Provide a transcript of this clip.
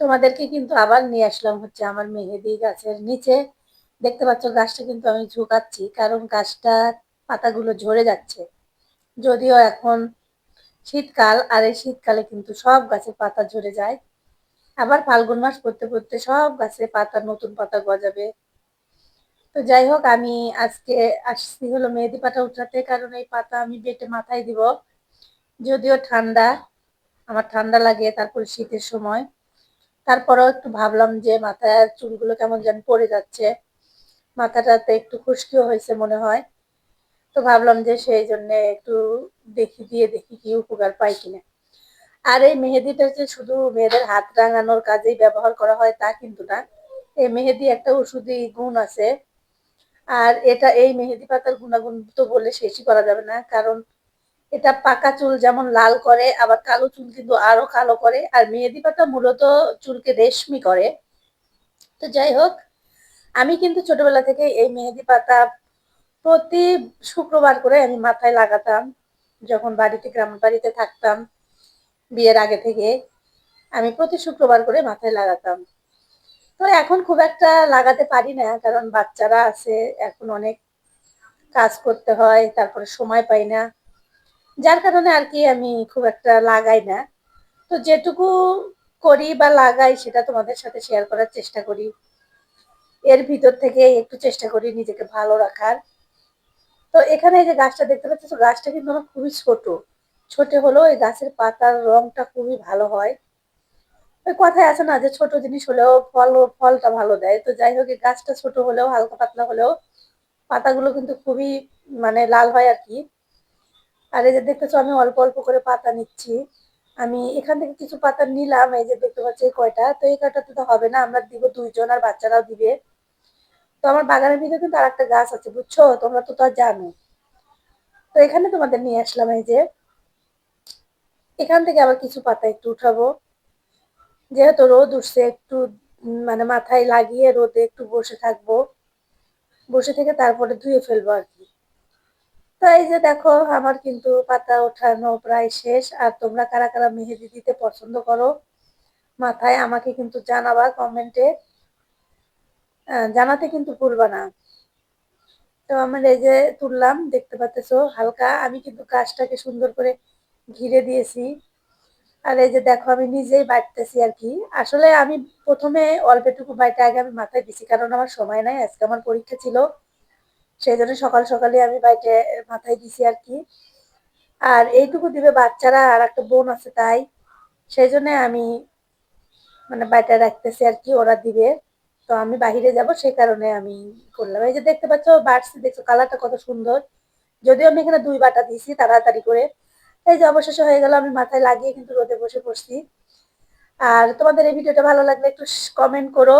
তোমাদেরকে কিন্তু আবার নিয়ে আসলাম হচ্ছে আমার মেহেদি গাছের নিচে। দেখতে পাচ্ছ গাছটা কিন্তু আমি ঝুঁকাচ্ছি, কারণ গাছটা পাতাগুলো ঝরে যাচ্ছে। যদিও এখন শীতকাল, আর এই শীতকালে কিন্তু সব গাছের পাতা ঝরে যায়। আবার ফাল্গুন মাস পড়তে পড়তে সব গাছে পাতা, নতুন পাতা গজাবে। তো যাই হোক, আমি আজকে আসছি হলো মেহেদি পাতা উঠাতে, কারণ এই পাতা আমি বেটে মাথায় দিব। যদিও ঠান্ডা, আমার ঠান্ডা লাগে তারপরে শীতের সময়। তারপরেও একটু ভাবলাম যে মাথায় চুলগুলো কেমন যেন পড়ে যাচ্ছে। মাথাটাতে একটু খুশকিও হয়েছে মনে হয়। তো ভাবলাম যে সেই জন্য একটু দেখি, দিয়ে দেখি কি উপকার পাই কিনা। আর এই মেহেদিটা যে শুধু মেয়েদের হাত রাঙানোর কাজেই ব্যবহার করা হয় তা কিন্তু না। এই মেহেদি একটা ওষুধি গুণ আছে। আর এটা এই মেহেদি পাতার গুণাগুণ তো বলে শেষই করা যাবে না। কারণ এটা পাকা চুল যেমন লাল করে, আবার কালো চুল কিন্তু আরও কালো করে। আর মেহেদি পাতা মূলত চুলকে রেশমি করে। তো যাই হোক, আমি কিন্তু ছোটবেলা থেকে এই মেহেদি পাতা প্রতি শুক্রবার করে আমি মাথায় লাগাতাম, যখন বাড়িতে গ্রামের বাড়িতে থাকতাম বিয়ের আগে থেকে। আমি প্রতি শুক্রবার করে মাথায় লাগাতাম। তো এখন খুব একটা লাগাতে পারি না, কারণ বাচ্চারা আছে, এখন অনেক কাজ করতে হয়, তারপরে সময় পাই না। যার কারণে আর কি আমি খুব একটা লাগাই না। তো যেটুকু করি বা লাগাই সেটা তোমাদের সাথে শেয়ার করার চেষ্টা করি। এর ভিতর থেকে একটু চেষ্টা করি নিজেকে ভালো রাখার। তো এখানে যে গাছটা দেখতে পাচ্ছ গাছটা কিন্তু আমার খুবই ছোট। ছোট হলেও এই গাছের পাতার রংটা খুবই ভালো হয়। ওই কথায় আছে না যে ছোট জিনিস হলেও ফল, ফলটা ভালো দেয়। তো যাই হোক, এই গাছটা ছোট হলেও, হালকা পাতলা হলেও পাতাগুলো কিন্তু খুবই মানে লাল হয় আর কি। আর এই যে দেখতেছো, আমি অল্প অল্প করে পাতা নিচ্ছি। আমি এখান থেকে কিছু পাতা নিলাম, এই যে দেখতে পাচ্ছি কয়টা। তো এই কয়টা তো হবে না, আমরা দিব দুইজন আর বাচ্চারাও দিবে। তো আমার বাগানের ভিতরে কিন্তু আর একটা গাছ আছে, বুঝছ? তোমরা তো তো জানো। তো এখানে তোমাদের নিয়ে আসলাম এই যে, এখান থেকে আবার কিছু পাতা একটু উঠাবো। যেহেতু রোদ উঠছে, একটু মানে মাথায় লাগিয়ে রোদে একটু বসে থাকব। বসে থেকে তারপরে ধুয়ে ফেলব আর কি। তো এই যে দেখো, আমার কিন্তু পাতা ওঠানো প্রায় শেষ। আর তোমরা কারা কারা মেহেদি দিতে পছন্দ করো, মাথায় আমাকে কিন্তু জানাবা কমেন্টে জানাতে কিন্তু ভুলবা না। তো আমার এই যে তুললাম, দেখতে পাচ্তেছো হালকা। আমি কিন্তু গাছটাকে সুন্দর করে ঘিরে দিয়েছি। আর এই যে দেখো, আমি নিজেই বাটতেছি আর কি। আসলে আমি প্রথমে অল্পটুকু বাইটে আগে আমি মাথায় দিছি, কারণ আমার সময় নাই। আজকে আমার পরীক্ষা ছিল। সেই জন্য সকাল সকালে আমি বাইটে মাথায় দিছি আর কি। আর এইটুকু দিবে বাচ্চারা, আর একটা বোন আছে তাই। সেই জন্য আমি মানে বাইটা রাখতেছি আর কি, ওরা দিবে। তো আমি বাহিরে যাব সেই কারণে আমি করলাম। এই যে দেখতে পাচ্ছ বাড়ছি দেখছ কালারটা কত সুন্দর। যদিও আমি এখানে দুই বাটা দিয়েছি, তাড়াতাড়ি করে। এই যে অবশেষে হয়ে গেল, আমি মাথায় লাগিয়ে কিন্তু রোদে বসে পড়ছি। আর তোমাদের এই ভিডিওটা ভালো লাগলে একটু কমেন্ট করো।